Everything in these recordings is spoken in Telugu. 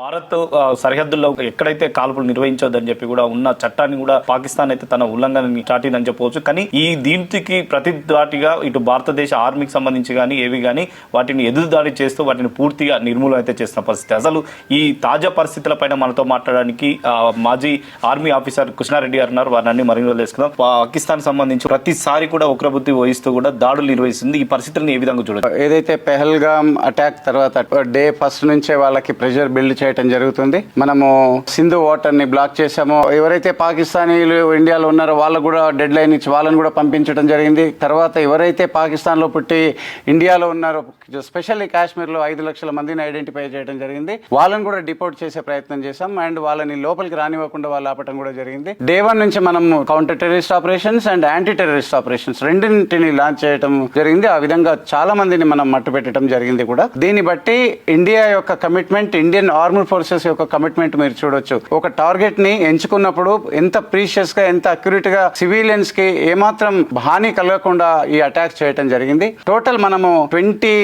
భారత్ సరిహద్దుల్లో ఎక్కడైతే కాల్పులు నిర్వహించొద్దని చెప్పి కూడా ఉన్న చట్టాన్ని కూడా పాకిస్తాన్ అయితే తన ఉల్లంఘనని చాటిందని చెప్పవచ్చు. కానీ ఈ దీనికి ప్రతిదాటిగా ఇటు భారతదేశ ఆర్మీకి సంబంధించి కానీ ఏవి కానీ వాటిని ఎదురుదాడి చేస్తూ వాటిని పూర్తిగా నిర్మూలన అయితే చేసిన పరిస్థితి. అసలు ఈ తాజా పరిస్థితులపైన మనతో మాట్లాడడానికి మాజీ ఆర్మీ ఆఫీసర్ కృష్ణారెడ్డి గారు ఉన్నారు. వారిని మరింత తెలుసుకుందాం. పాకిస్తాన్ సంబంధించి ప్రతిసారి కూడా ఉగ్రబుద్ధి వహిస్తూ కూడా దాడులు నిర్వహిస్తుంది. ఈ పరిస్థితులను ఏ విధంగా చూడదు ఏదైతే పెహల్గామ్ అటాక్ తర్వాత డే ఫస్ట్ నుంచే వాళ్ళకి ప్రెషర్ బిల్డ్ చేయడం జరుగుతుంది. మనము సింధు వాటర్ని బ్లాక్ చేశామో. ఎవరైతే పాకిస్తానీలు ఇండియాలో ఉన్నారో వాళ్ళకు కూడా డెడ్ లైన్ ఇచ్చి వాళ్ళని కూడా పంపించడం జరిగింది. తర్వాత ఎవరైతే పాకిస్తాన్లో పుట్టి ఇండియాలో ఉన్నారో స్పెషల్లీ కాశ్మీర్లో ఐదు లక్షల మందిని ఐడెంటిఫై చేయడం జరిగింది. వాళ్ళని కూడా డిపోర్ట్ చేసే ప్రయత్నం చేశాం. అండ్ వాళ్ళని లోపలికి రానివ్వకుండా వాళ్ళు ఆపటం కూడా జరిగింది. డే వన్ నుంచి మనం counter terrorist operations and anti terrorist operations రెండింటిని లాంచ్ చేయడం జరిగింది. ఆ విధంగా చాలా మందిని మనం మట్టు పెట్టడం జరిగింది కూడా. దీన్ని బట్టి ఇండియా యొక్క కమిట్మెంట్ ఇండియన్ ఆర్మీ ఫోర్సెస్ యొక్క కమిట్మెంట్ మీరు చూడొచ్చు. ఒక టార్గెట్ని ఎంచుకున్నప్పుడు ఎంత ప్రీషియస్గా ఎంత అక్యురేట్గా సివిలియన్స్కి ఏమాత్రం హాని కలగకుండా ఈ అటాక్ చేయడం జరిగింది. టోటల్ మనము ట్వంటీ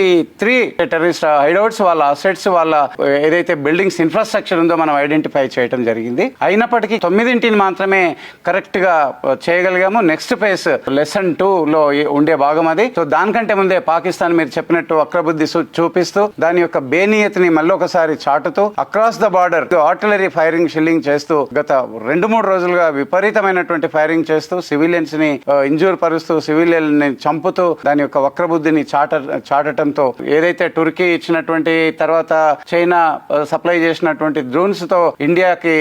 త్రీ టెర్రరిస్ట్ హైడౌట్స్ వాళ్ళ అసెట్స్ వాళ్ళ ఏదైతే బిల్డింగ్స్ ఇన్ఫ్రాస్ట్రక్చర్ ఉందో మనం ఐడెంటిఫై చేయడం జరిగింది. అయినప్పటికీ తొమ్మిదింటిని మాత్రమే కరెక్ట్గా చేయగలిగాము. నెక్స్ట్ ఫేజ్ లెసన్ టూ లో ఉండే భాగం అది. సో దానికంటే ముందే పాకిస్తాన్ మీరు చెప్పినట్టు అక్రబుద్ధి చూపిస్తూ దాని యొక్క బేనీయతని మళ్ళీ ఒకసారి చాటుతూ across the border artillery firing shelling చేస్తూ గత రెండు మూడు రోజులుగా విపరీతమైనటువంటి ఫైరింగ్ చేస్తూ సివిలియన్స్ని ఇంజూర్ పరుస్తూ సివిలియన్ని చంపుతూ దాని యొక్క వక్రబుద్ధిని చాట చాటటంతో ఏదైతే టుర్కీ ఇచ్చినటువంటి తర్వాత చైనా సప్లై చేసినటువంటి డ్రోన్స్తో ఇండియాకి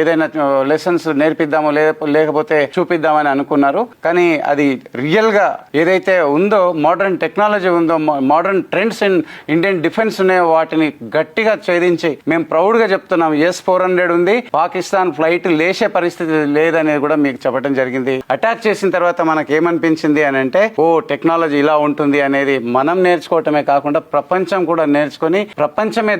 ఏదైనా లెసన్స్ నేర్పిద్దామో లేకపోతే చూపిద్దామని అనుకున్నారు. కానీ అది రియల్గా ఏదైతే ఉందో మోడర్న్ టెక్నాలజీ ఉందో modern trends in Indian defence ఉన్నాయో వాటిని గట్టిగా ఛేదించి మేము ప్రౌడ్గా చెప్తున్నాం ఎస్ ఫోర్ హండ్రెడ్ ఉంది పాకిస్తాన్ ఫ్లైట్ లేచే పరిస్థితి లేదనేది కూడా మీకు చెప్పడం జరిగింది అటాక్ చేసిన తర్వాత మనకి ఏమనిపించింది అని అంటే ఓ టెక్నాలజీ ఇలా ఉంటుంది అనేది మనం నేర్చుకోవటమే కాకుండా ప్రపంచం కూడా నేర్చుకొని ప్రపంచమే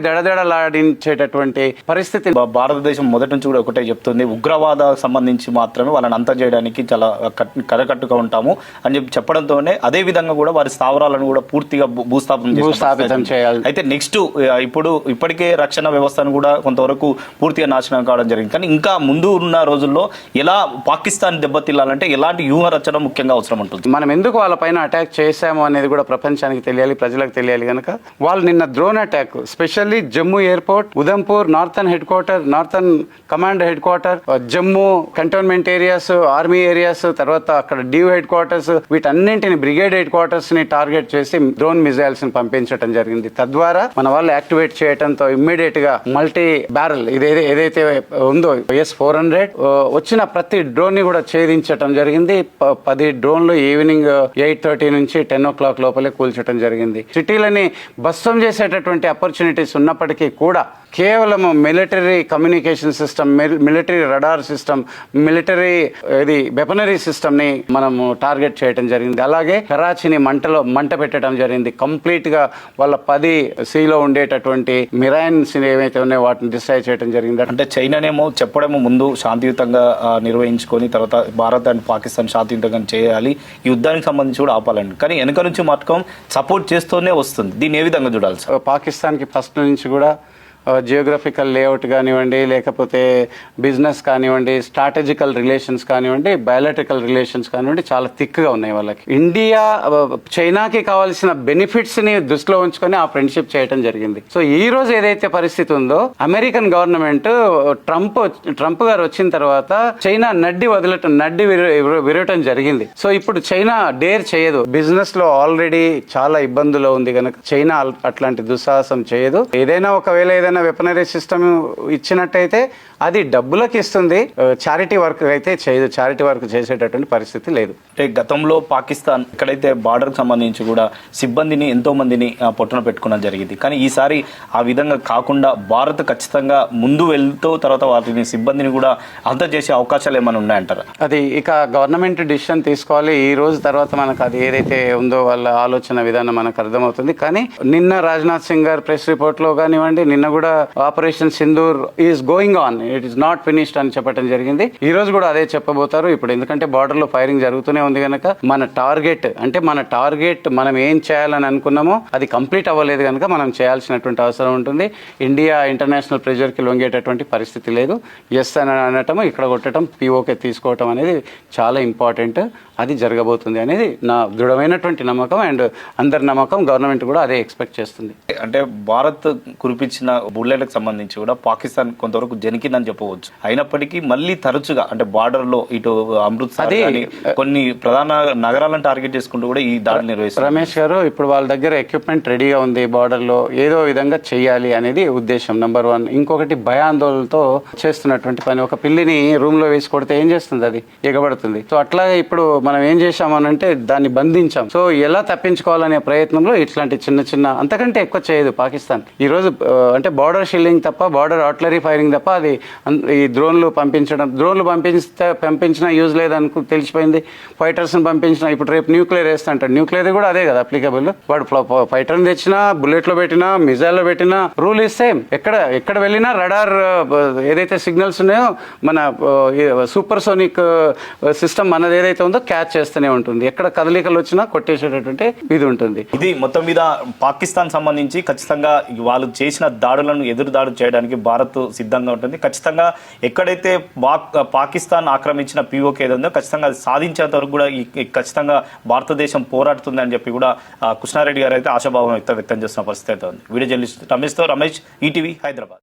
దడదడలాడించేటటువంటి పరిస్థితి భారతదేశం మొదటి నుంచి కూడా ఒకటే చెప్తుంది ఉగ్రవాద సంబంధించి మాత్రమే వాళ్ళని అంతం చేయడానికి చాలా కట్- కరకట్టుగా ఉంటాము అని చెప్పి చెప్పడంతోనే అదే విధంగా కూడా వారి స్థావరాలను కూడా పూర్తిగా భూస్థాపన భూస్థాపితం. చేయాలి. అయితే నెక్స్ట్ ఇప్పుడు ఇప్పటికే రక్షణ వ్యవస్థను కూడా కొంతవరకు పూర్తిగా నాశనం కావడం జరిగింది. కానీ ఇంకా ముందు ఉన్న రోజుల్లో ఎలా పాకిస్తాన్ దెబ్బతిల్లాలంటే ఎలాంటి వ్యూహ రచన ముఖ్యంగా అవసరం ఉంటుంది? మనం ఎందుకు వాళ్ళ పైన అటాక్ చేశాము అనేది కూడా ప్రపంచానికి తెలియాలి ప్రజలకు తెలియాలి కనుక. వాళ్ళు నిన్న drone attack specially Jammu airport Udhampur northern headquarter northern command headquarter Jammu cantonment areas army areas తర్వాత అక్కడ డ్యూ హెడ్ క్వార్టర్స్ వీటన్నింటిని బ్రిగేడ్ హెడ్ క్వార్టర్స్ని టార్గెట్ చేసి డ్రోన్ మిజైల్స్ని పంపించడం జరిగింది. తద్వారా మన వాళ్ళు యాక్టివేట్ చేయడంతో ఇమ్మీడియట్గా మల్టీ బ్యారల్ ఇది ఏదైతే ఉందో ఎస్ ఫోర్ హండ్రెడ్ వచ్చిన ప్రతి డ్రోన్ని కూడా ఛేదించడం జరిగింది. ప- పది డ్రోన్లు ఈవినింగ్ ఎయిట్ థర్టీ నుంచి టెన్ ఓ క్లాక్ లోపలే కూల్చడం జరిగింది. సిటీలని భస్వం చేసేటటువంటి ఆపర్చునిటీస్ ఉన్నప్పటికీ కూడా కేవలం military communication system military radar system military ఇది వెపనరీ సిస్టమ్ని మనము టార్గెట్ చేయడం జరిగింది. అలాగే కరాచీని మంటలో మంట పెట్టడం జరిగింది. కంప్లీట్గా వాళ్ళ పది సీలో ఉండేటటువంటి మిరైన్స్ ఏవైతే ఉన్నాయో వాటిని డిస్ట్రాయ్ చేయడం జరిగింది. అంటే చైనానేమో చెప్పడమో ముందు శాంతియుతంగా నిర్వహించుకొని తర్వాత భారత్ అండ్ పాకిస్తాన్ శాంతియుతంగా చేయాలి. ఈ యుద్ధానికి సంబంధించి కూడా ఆపాలండి. కానీ వెనక నుంచి మాత్రం సపోర్ట్ చేస్తూనే వస్తుంది. దీన్ని ఏ విధంగా చూడాలి సార్? పాకిస్తాన్కి ఫస్ట్ నుంచి కూడా జియోగ్రఫికల్ లేఅవుట్ కానివ్వండి లేకపోతే బిజినెస్ కానివ్వండి స్ట్రాటజికల్ రిలేషన్స్ కానివ్వండి బయాలటికల్ రిలేషన్స్ కానివ్వండి చాలా థిక్గా ఉన్నాయి వాళ్ళకి. ఇండియా చైనాకి కావాల్సిన బెనిఫిట్స్ని దృష్టిలో ఉంచుకొని ఆ ఫ్రెండ్షిప్ చేయడం జరిగింది. సో ఈ రోజు ఏదైతే పరిస్థితి ఉందో అమెరికన్ గవర్నమెంట్ ట్రంప్ ట్రంప్ గారు వచ్చిన తర్వాత చైనా నడ్డి వదలటం నడ్డి విర- విరవటం జరిగింది. సో ఇప్పుడు చైనా డేర్ చేయదు. బిజినెస్లో ఆల్రెడీ చాలా ఇబ్బందులు ఉంది కనుక చైనా అట్లాంటి దుస్సాహసం చేయదు. ఏదైనా ఒకవేళ ఏదైనా వెపనరీ సిస్టమ్ ఇచ్చినట్టయితే అది డబ్బులకు ఇస్తుంది చారిటీ వర్క్ అయితే చేయదు. చారిటీ వర్క్ చేసేటటువంటి పరిస్థితి లేదు. అంటే గతంలో పాకిస్తాన్ ఎక్కడైతే బార్డర్కి సంబంధించి కూడా సిబ్బందిని ఎంతో మందిని పొట్టున పెట్టుకోవడం జరిగింది. కానీ ఈసారి ఆ విధంగా కాకుండా భారత్ ఖచ్చితంగా ముందు వెళ్తూ తర్వాత వాటిని సిబ్బందిని కూడా అంత చేసే అవకాశాలు ఏమైనా ఉన్నాయంటారా? అది ఇక గవర్నమెంట్ డిసిషన్ తీసుకోవాలి. ఈ రోజు తర్వాత మనకు అది ఏదైతే ఉందో వాళ్ళ ఆలోచన విధానం మనకు అర్థమవుతుంది. కానీ నిన్న రాజ్నాథ్ సింగ్ గారు ప్రెస్ రిపోర్ట్లో కానివ్వండి నిన్న కూడా కూడా operation Sindoor is going on it is not finished అని చెప్పడం జరిగింది. ఈ రోజు కూడా అదే చెప్పబోతారు. ఇప్పుడు ఎందుకంటే బార్డర్లో ఫైరింగ్ జరుగుతూనే ఉంది కనుక మన టార్గెట్ అంటే మన టార్గెట్ మనం ఏం చేయాలని అనుకున్నామో అది కంప్లీట్ అవ్వలేదు కనుక మనం చేయాల్సినటువంటి అవసరం ఉంటుంది. ఇండియా ఇంటర్నేషనల్ ప్రెషర్కి లొంగేటటువంటి పరిస్థితి లేదు. ఎస్ అని అనటం ఇక్కడ కొట్టడం పిఓకే తీసుకోవటం అనేది చాలా ఇంపార్టెంట్ అది జరగబోతుంది అనేది నా దృఢమైనటువంటి నమ్మకం. అండ్ అందరి నమ్మకం గవర్నమెంట్ కూడా అదే ఎక్స్పెక్ట్ చేస్తుంది. అంటే భారత్ కురిపించిన బుల్లెట్లకు సంబంధించి కూడా పాకిస్తాన్ కొంతవరకు జనికిందని చెప్పవచ్చు. అయినప్పటికీ మళ్ళీ తరచుగా అంటే బార్డర్లో ఇటు అమృత్సర్ కొన్ని ప్రధాన నగరాలను టార్గెట్ చేసుకుంటూ కూడా ఈ దాడులు నిర్వహిస్తారు రమేష్ గారు ఇప్పుడు వాళ్ళ దగ్గర ఎక్విప్మెంట్ రెడీగా ఉంది బార్డర్లో ఏదో విధంగా చెయ్యాలి అనేది ఉద్దేశం నెంబర్ వన్ ఇంకొకటి భయాందోళనతో చేస్తున్నటువంటి పని ఒక పిల్లిని రూమ్లో వేసి కొడితే ఏం చేస్తుంది అది? ఎగబడుతుంది. సో అట్లాగే ఇప్పుడు మనం ఏం చేశామనంటే దాన్ని బంధించాం. సో ఎలా తప్పించుకోవాలనే ప్రయత్నంలో ఇట్లాంటి చిన్న చిన్న అంతకంటే ఎక్కువ చేయదు పాకిస్తాన్. ఈ రోజు ఆ, అంటే బార్డర్ షిల్లింగ్ తప్ప బార్డర్ ఆర్టిలరీ ఫైరింగ్ తప్ప అది అన్- ఈ డ్రోన్లు పంపించడం డ్రోన్లు పంపిస్తే పంపించినా యూజ్ లేదనుకు తెలిసిపోయింది. ఫైటర్స్ని పంపించిన ఇప్పుడు రేపు న్యూక్లియర్ వేస్తాంటాడు. న్యూక్లియర్ కూడా అదే కదా అప్లికబుల్ వాడు ఫైటర్ని తెచ్చినా బుల్లెట్లో పెట్టినా మిజైల్లో పెట్టినా రూల్ ఇస్ సేమ్. ఎక్కడ ఎక్కడ వెళ్ళినా రడార్ ఏదైతే సిగ్నల్స్ ఉన్నాయో మన సూపర్ సోనిక్ సిస్టమ్ మనది ఏదైతే ఉందో క్యాచ్ చేస్తూనే ఉంటుంది. ఎక్కడ కదలికలు వచ్చినా కొట్టేసేటటువంటి ఇది ఉంటుంది. ఇది మొత్తం మీద పాకిస్తాన్ సంబంధించి ఖచ్చితంగా వాళ్ళు చేసిన దాడులను ఎదురు దాడులు చేయడానికి భారత్ సిద్ధంగా ఉంటుంది. ఖచ్చితంగా ఎక్కడైతే పాకిస్తాన్ ఆక్రమించిన పీఓకే ఏదో ఉందో ఖచ్చితంగా అది సాధించేంత వరకు కూడా ఈ ఖచ్చితంగా భారతదేశం పోరాడుతుంది అని చెప్పి కూడా కృష్ణారెడ్డి గారు అయితే ఆశాభావం వ్యక్తం చేస్తున్న పరిస్థితి అయితే ఉంది. వీడియో జర్నలిస్ట్ రమేష్తో రమేష్ ఈటీవీ హైదరాబాద్.